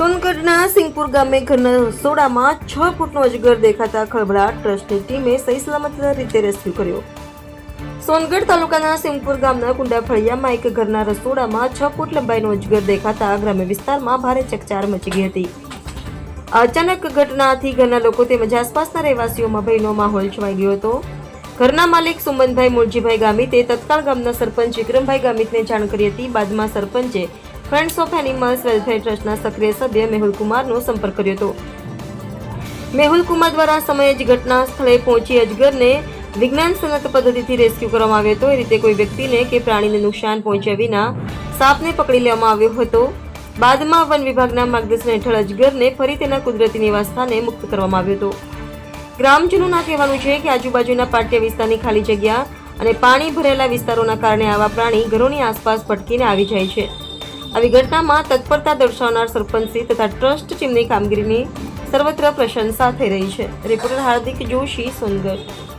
ગામે ઘરના રસોડામાં છ ફૂટનો અજગર દેખાતા ખળભળાટ ટ્રસ્ટની ટીમે સહી સલામત રીતે રેસ્ક્યુ કર્યો. સોનગઢ તાલુકાના સિંગપુર ગામના કુંડા ફળિયામાં એક ઘરના રસોડામાં છ ફૂટ લંબાઈનો અજગર દેખાતા ગ્રામ્ય વિસ્તારમાં ભારે ચકચાર મચી ગઈ હતી. અચાનક ઘટનાથી ઘરના લોકો તેમજ આસપાસના રહેવાસીઓમાં ભયનો માહોલ છવાઈ ગયો હતો. ઘરના માલિક સુમનભાઈ મૂળજીભાઈ ગામિતે તત્કાળ ગામના સરપંચ વિક્રમભાઈ ગામિતને જાણ કરી હતી. બાદમાં સરપંચે ફ્રેન્ડ્સ ઓફ એનિમલ્સ વેલફેર ટ્રસ્ટના સક્રિય સભ્ય મેહુલ કુમારનો સંપર્ક કર્યો હતો. મેહુલ કુમાર દ્વારા સમયે જ ઘટના સ્થળે પહોંચી અજગરને વિજ્ઞાન સંગત પદ્ધતિથી રેસ્ક્યુ કરવામાં આવ્યો હતો. એ રીતે કોઈ વ્યક્તિને કે પ્રાણીને નુકસાન પહોંચ્યા વિના સાપને પકડી લેવામાં આવ્યો હતો. બાદમાં વન વિભાગના માર્ગદર્શન હેઠળ અજગરને ફરી તેના કુદરતી નિવાસસ્થાને મુક્ત કરવામાં આવ્યો હતો. ગ્રામજનોના કહેવાનું છે કે આજુબાજુના પાટિયા વિસ્તારની ખાલી જગ્યા અને પાણી ભરેલા વિસ્તારોના કારણે આવા પ્રાણી ઘરોની આસપાસ ભટકીને આવી જાય છે. આવી ઘટનામાં તત્પરતા દર્શાવનાર સરપંચી તથા ટ્રસ્ટ ટીમની કામગીરીની સર્વત્ર પ્રશંસા થઈ રહી છે. રિપોર્ટર હાર્દિક જોશી સોનગઢ.